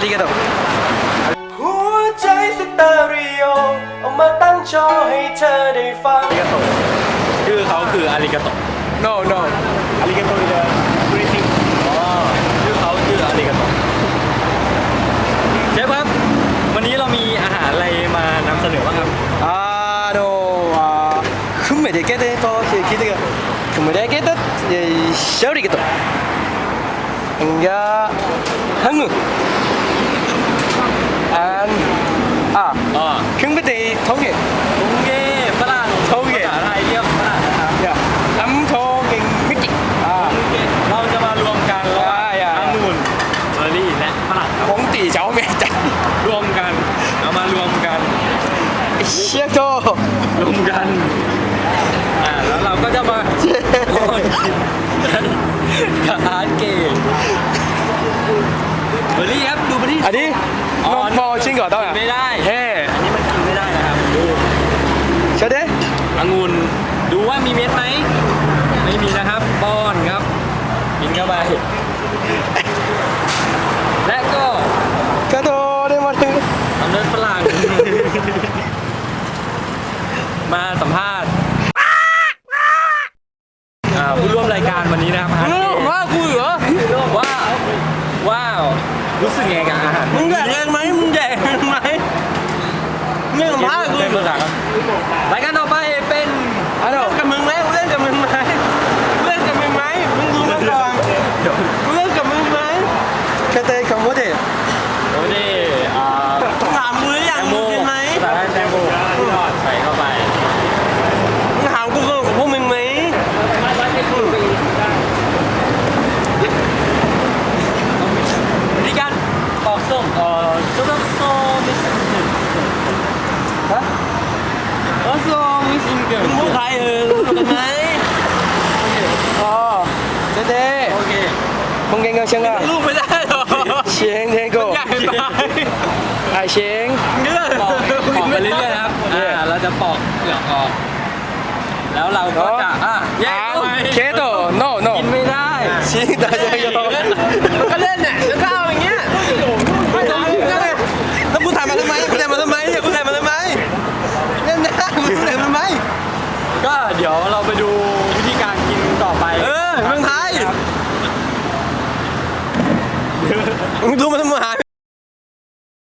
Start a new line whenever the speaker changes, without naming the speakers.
ารีกัりがとうหัวใจ
สเตอริโอเอามาตั้งจอให้
เธอได้ฟังอาริกาโต
ชื่อเขาคืออาริกาโต
no no
อาริกาโตเลยบริติงอ๋อชื่อเขาชื่ออาริกาโตเชฟครับ วันนี้เรามีอาหารอะไรมานำเสนอบ้างครับ
อ่าโด
อาคุณไม่ได้แก้
ได้ตัว
ที่คิดกันคุ
ณあのあくめでけてと
聞いてくくめでけてしゃうりけと
んがハム
รวมกันแล้วเราก็จะมาโอ้ยกับอาร์เกมเบอร์รี่ครับดูเบอร์รี่
อันนี้น
อนพอ
ชิ้นก่อนต้องกิน
ไม่ได้
เฮ้
อันนี้มันกินไม่ได้นะครับดู
เชิเด้
องุ่นดูว่ามีเม็ดไหม มาสัมภาษณ์ผู้ร่วมรายการวันนี้นะครับอาหเจว่ากู
เหรอ
ว่าว้าวรู้สึกไงกับอาหาร
มึงแดกเงไหมมึงแดกเงไหมเรื่องขอภาคกู
เรื่องกับรายการต
มงเก่งเงเชียงอะลูกไม่ได้หรอ
เชี
ยง
เท
งโกให
ญ่ไอเชียงเนื้อปอกปอกไป
เรื่อยๆครับอ่าเราจะป
อกเปลือกออก แล้วเราก็
จะ
อะแยก
ไปเคโตโนโนกินไม่ได้ชี้ตา
เย
อะๆก็เล่นเนี่ยแล้
วก็เอา
อย่างเงี้
ยแล้
วกูถ่าย
มาทำไมกูถ่ายมาทำไมกูถ่ายมาทำไมเล่นนะกูถ่ายมาทำไมก็เดี๋ย
ว
เราไป
ดู Doe me maar.